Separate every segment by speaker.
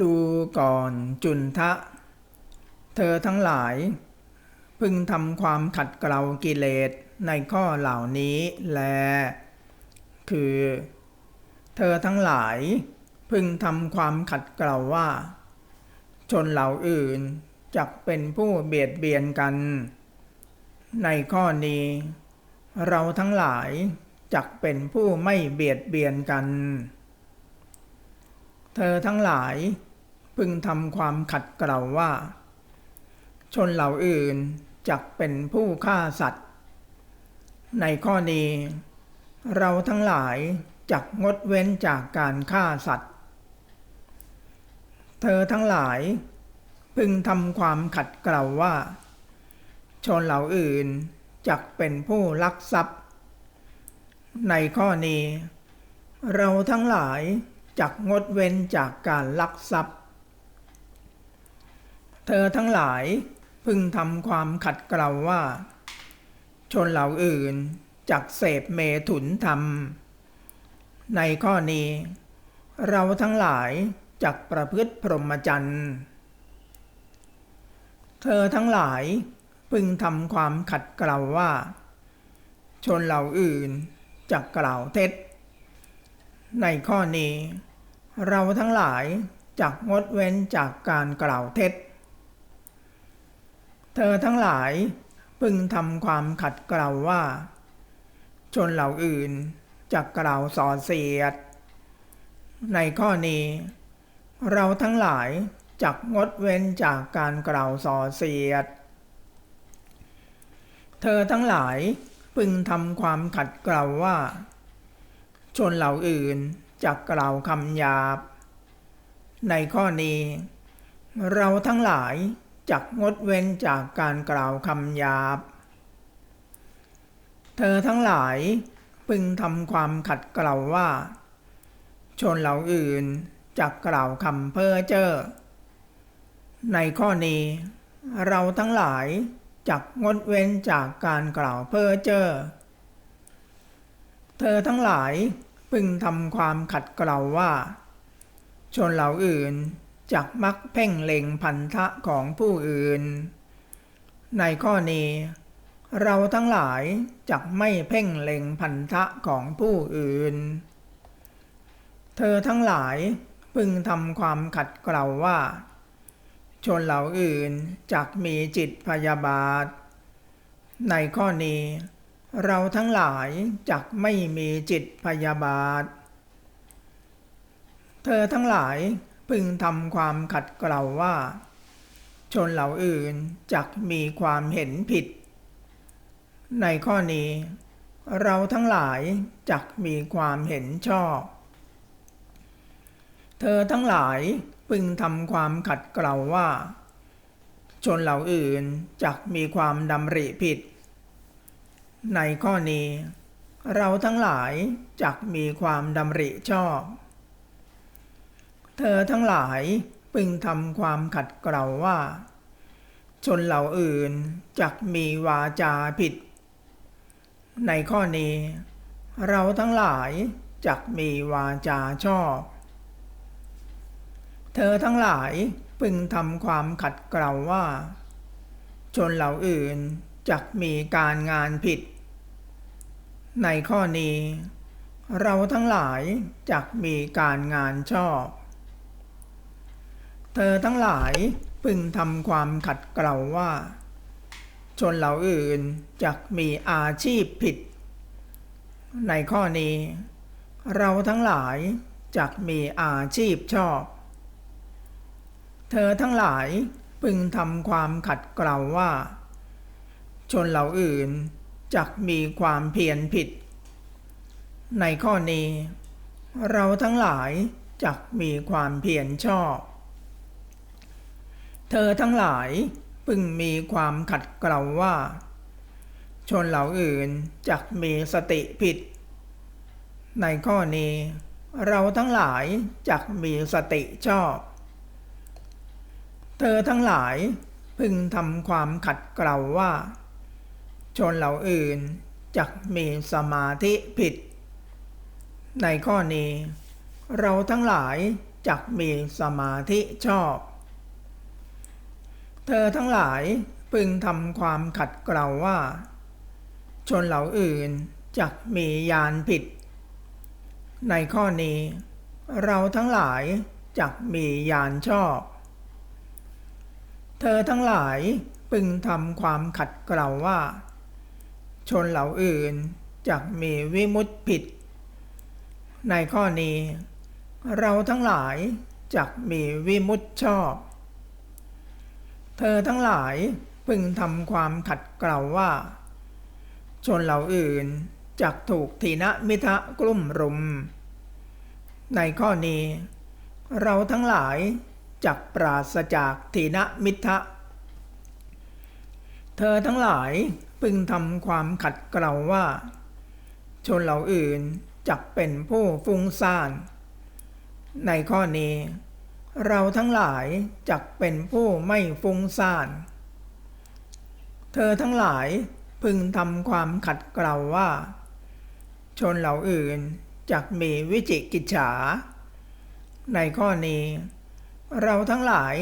Speaker 1: ดูก่อนจุนทะ เธอทั้งหลาย พึงทำความขัดเกลากิเลสในข้อเหล่านี้แล คือ เธอทั้งหลาย พึงทำความขัดเกลาว่า ชนเหล่าอื่นจักเป็นผู้เบียดเบียนกัน ในข้อนี้ เราทั้งหลายจักเป็นผู้ไม่เบียดเบียนกัน เธอทั้งหลาย พึงทำความขัดเกลาว่า ชนเหล่าอื่นจักเป็นผู้ฆ่าสัตว์ ในข้อนี้ เราทั้งหลายจักงดเว้นจากการฆ่าสัตว์ เธอทั้งหลาย พึงทำความขัดเกลาว่า ชนเหล่าอื่นจักเป็นผู้ลักทรัพย์ ในข้อนี้ เราทั้งหลายจักงดเว้นจากการลักทรัพย์ เธอทั้งหลายพึงทำความขัดเกลาว่า ชนเหล่าอื่นจักเสพเมถุนธรรม ในข้อนี้ เราทั้งหลายจักประพฤติพรหมจรรย์เธอทั้งหลายพึงทำความขัดเกลาว่า ชนเหล่าอื่นจักกล่าวเท็จ ในข้อนี้ เราทั้งหลายจักงดเว้นจากการกล่าวเท็จ เธอทั้งหลายพึงทำความขัดเกลาว่า ชนเหล่าอื่นจักกล่าวส่อเสียด ในข้อนี้ เราทั้งหลายจักงดเว้นจากการกล่าวส่อเสียด เธอทั้งหลายพึงทำความขัดเกลาว่า ชนเหล่าอื่นจักกล่าวคำหยาบ ในข้อนี้ เราทั้งหลาย จักงดเว้นจากการกล่าวคำหยาบ เธอทั้งหลายพึงทำความขัดเกลาว่า ชนเหล่าอื่นจักกล่าวคำเพ้อเจ้อ ในข้อนี้ เราทั้งหลายจักงดเว้นจากการกล่าวเพ้อเจ้อ เธอทั้งหลายพึงทำความขัดเกลาว่า ชนเหล่าอื่น จักมักเพ่งเล็งพันธะของผู้อื่น ในข้อนี้ เราทั้งหลายจักไม่เพ่งเล็งพันธะของผู้อื่น เธอทั้งหลายพึงทำความขัดเกลาว่า ชนเหล่าอื่นจักมีจิตพยาบาท ในข้อนี้ เราทั้งหลายจักไม่มีจิตพยาบาท เธอทั้งหลาย พึงทำความขัดเกลาว่า ชนเหล่าอื่นจักมีความเห็นผิด ในข้อนี้ เราทั้งหลายจักมีความเห็นชอบ เธอทั้งหลายพึงทำความขัดเกลาว่า ชนเหล่าอื่นจักมีความดำริผิด ในข้อนี้ เราทั้งหลายจักมีความดำริชอบ เธอทั้งหลายพึงทำความขัดเกลาว่า ชนเหล่าอื่นจักมีวาจาผิด ในข้อนี้ เราทั้งหลายจักมีวาจาชอบ เธอทั้งหลายพึงทำความขัดเกลาว่า ชนเหล่าอื่นจักมีการงานผิด ในข้อนี้ เราทั้งหลายจักมีการงานชอบ เธอทั้งหลายพึงทำความขัดเกลาว่า ชนเหล่าอื่นจักมีอาชีพผิด ในข้อนี้ เราทั้งหลายจักมีอาชีพชอบ เธอทั้งหลายพึงทำความขัดเกลาว่า ชนเหล่าอื่นจักมีความเพียรผิด ในข้อนี้ เราทั้งหลายจักมีความเพียรชอบ เธอทั้งหลายพึงมีความขัดเกลาว่า ชนเหล่าอื่นจักมีสติผิด ในข้อนี้ เราทั้งหลายจักมีสติชอบ เธอทั้งหลายพึงทำความขัดเกลาว่า ชนเหล่าอื่นจักมีสมาธิผิด ในข้อนี้ เราทั้งหลายจักมีสมาธิชอบ เธอทั้งหลายพึงทำความขัดเกลาว่า ชนเหล่าอื่นจักมียานผิด ในข้อนี้ เราทั้งหลายจักมียานชอบ เธอทั้งหลายพึงทำความขัดเกลาว่า ชนเหล่าอื่นจักมีวิมุตผิด ในข้อนี้ เราทั้งหลายจักมีวิมุตชอบ เธอทั้งหลายพึงทำความขัดเกลาว่า ชนเหล่าอื่นจักถูกทีนะมิทะกลุ่มรุม ในข้อนี้ เราทั้งหลายจักปราศจากทีนะมิทะ เธอทั้งหลายพึงทำความขัดเกลาว่า ชนเหล่าอื่นจักเป็นผู้ฟุ้งซ่าน ในข้อนี้ เราทั้งหลายจักเป็นผู้ไม่ฟุ้งซ่าน เธอทั้งหลายพึงทำความขัดเกลาว่า ชนเหล่าอื่นจักมีวิจิกิจฉา ในข้อนี้ เราทั้งหลาย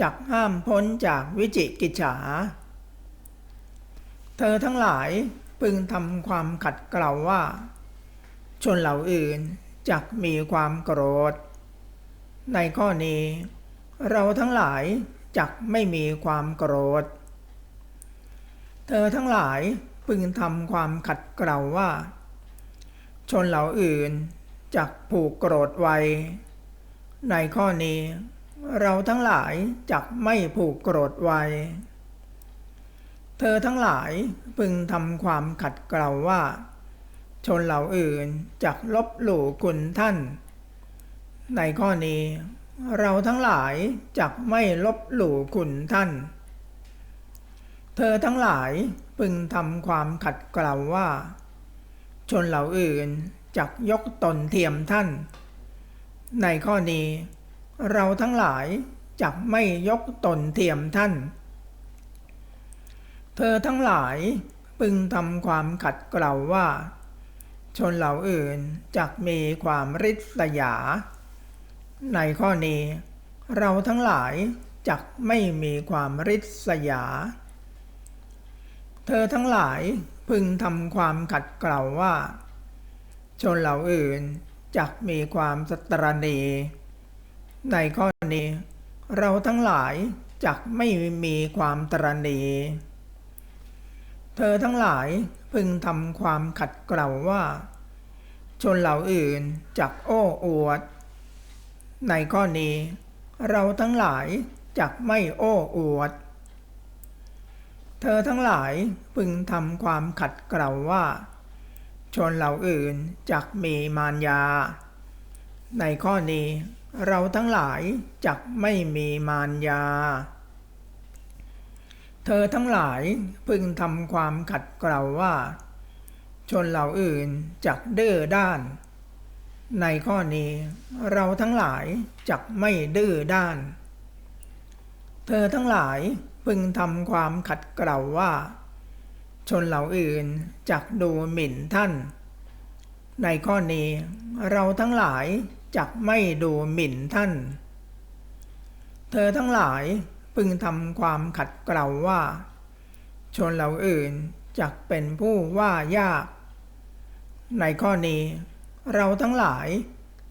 Speaker 1: จักห้ามพ้นจากวิจิกิจฉา เธอทั้งหลายพึงทำความขัดเกลาว่า ชนเหล่าอื่นจักมีความโกรธ ในข้อนี้ เราทั้งหลายจักไม่มีความโกรธ เธอทั้งหลายพึงทำความขัดเกลาว่า ชนเหล่าอื่นจักผูกโกรธไวในข้อนี้ เราทั้งหลายจักไม่ผูกโกรธไวเธอทั้งหลายพึงทำความขัดเกลาว่า ชนเหล่าอื่นจักลบหลู่คุณท่าน ในข้อนี้ เราทั้งหลายจักไม่ลบหลู่คุณท่าน เธอทั้งหลายพึงทำความขัดเกลาว่า ชนเหล่าอื่นจักยกตนเทียมท่าน ในข้อนี้ เราทั้งหลายจักไม่ยกตนเทียมท่าน เธอทั้งหลายพึงทำความขัดเกลาว่า ชนเหล่าอื่นจักมีความริษยา ในข้อนี้ เราทั้งหลายจักไม่มีความริษยา เธอทั้งหลายพึงทำความขัดเกลาว่า ชนเหล่าอื่นจักมีความสตรณีในข้อนี้ เราทั้งหลายจักไม่มีความตรณีเธอทั้งหลายพึงทำความขัดเกลาว่า ชนเหล่าอื่นจักโอ้อวด ในข้อนี้ เราทั้งหลายจักไม่โอ้อวด เธอทั้งหลายพึงทำความขัดเกลาว่า ชนเหล่าอื่นจักมีมารยา ในข้อนี้เราทั้งหลายจักไม่มีมารยา เธอทั้งหลายพึงทำความขัดเกลาว่า ชนเหล่าอื่นจักดื้อด้าน ในข้อนี้เราทั้งหลายจักไม่ดื้อด้าน เธอทั้งหลายพึงทำความขัดเกลาว่า ชนเหล่าอื่นจักดูหมิ่นท่าน ในข้อนี้เราทั้งหลายจักไม่ดูหมิ่นท่าน เธอทั้งหลายพึงทำความขัดเกลาว่า ชนเหล่าอื่นจักเป็นผู้ว่ายาก ในข้อนี้ เราทั้งหลาย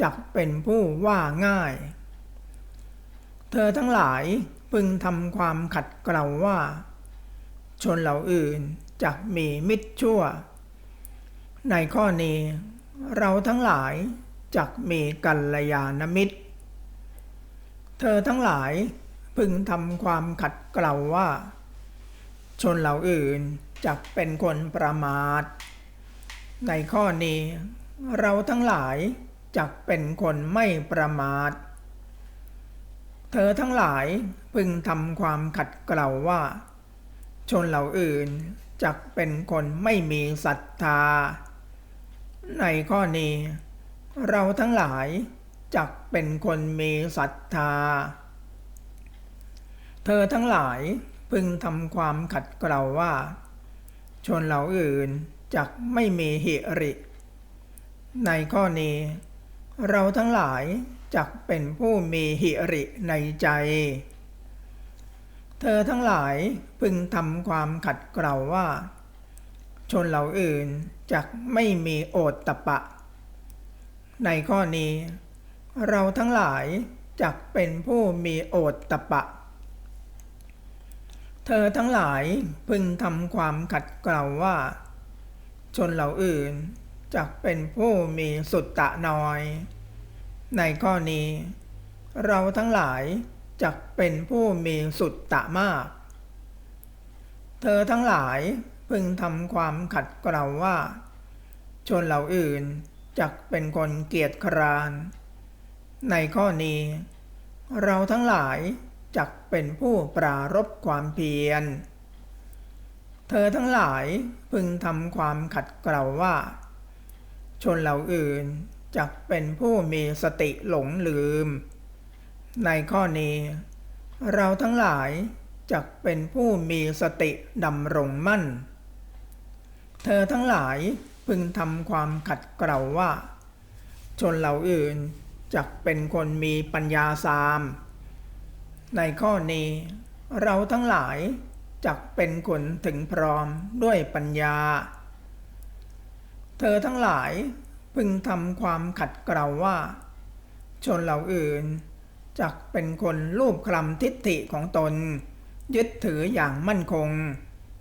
Speaker 1: จักเป็นผู้ว่าง่าย เธอทั้งหลายพึงทำความขัดเกลาว่า ชนเหล่าอื่นจักมีมิตรชั่ว ในข้อนี้เราทั้งหลายจักมีกัลยาณมิตร เธอทั้งหลายพึงทำความขัดเกลาว่า ชนเหล่าอื่นจักเป็นคนประมาท ในข้อนี้ เราทั้งหลายจักเป็นคนไม่ประมาท เธอทั้งหลายพึงทำความขัดเกลาว่า ชนเหล่าอื่นจักเป็นคนไม่มีศรัทธา ในข้อนี้ เราทั้งหลายจักเป็นคนมีศรัทธา เธอทั้งหลายพึงทำความขัดเกลาว่า ชนเหล่าอื่นจักไม่มีหิริ ในข้อนี้ เราทั้งหลายจักเป็นผู้มีหิริในใจ เธอทั้งหลายพึงทำความขัดเกลาว่า ชนเหล่าอื่นจักไม่มีโอตตะปะ ในข้อนี้ เราทั้งหลายจักเป็นผู้มีโอตตะปะ เธอทั้งหลายพึงทำความขัดเกลาว่า ชนเหล่าอื่น จักเป็นผู้มีสุตตะน้อย ในข้อนี้ เราทั้งหลายจักเป็นผู้มีสุตตะมาก เธอทั้งหลายพึงทำความขัดเกลาว่า ชนเหล่าอื่นจักเป็นคนเกียจคร้าน ในข้อนี้ เราทั้งหลายจักเป็นผู้ปรารบความเพียร เธอทั้งหลายพึงทำความขัดเกลาว่า ชนเหล่าอื่นจักเป็นผู้มีสติหลงลืม ในข้อนี้ เราทั้งหลายจักเป็นผู้มีสติดำรงมั่น เธอทั้งหลายพึงทำความขัดเกลาว่า ชนเหล่าอื่นจักเป็นคนมีปัญญาสาม ในข้อนี้ เราทั้งหลายจักเป็นคนถึงพร้อมด้วยปัญญา เธอทั้งหลายพึงทำความขัดเกลาว่า ชนเหล่าอื่นจักเป็นคนรูปคลำทิฏฐิของตน ยึดถืออย่างมั่นคง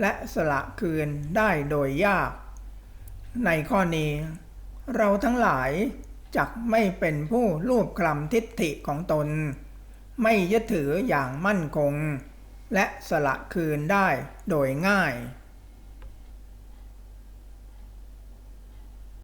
Speaker 1: และสละคืนได้โดยยาก ในข้อนี้ เราทั้งหลายจักไม่เป็นผู้รูปคลำทิฏฐิของตน ไม่ยึดถืออย่างมั่นคง และสละคืนได้โดยง่าย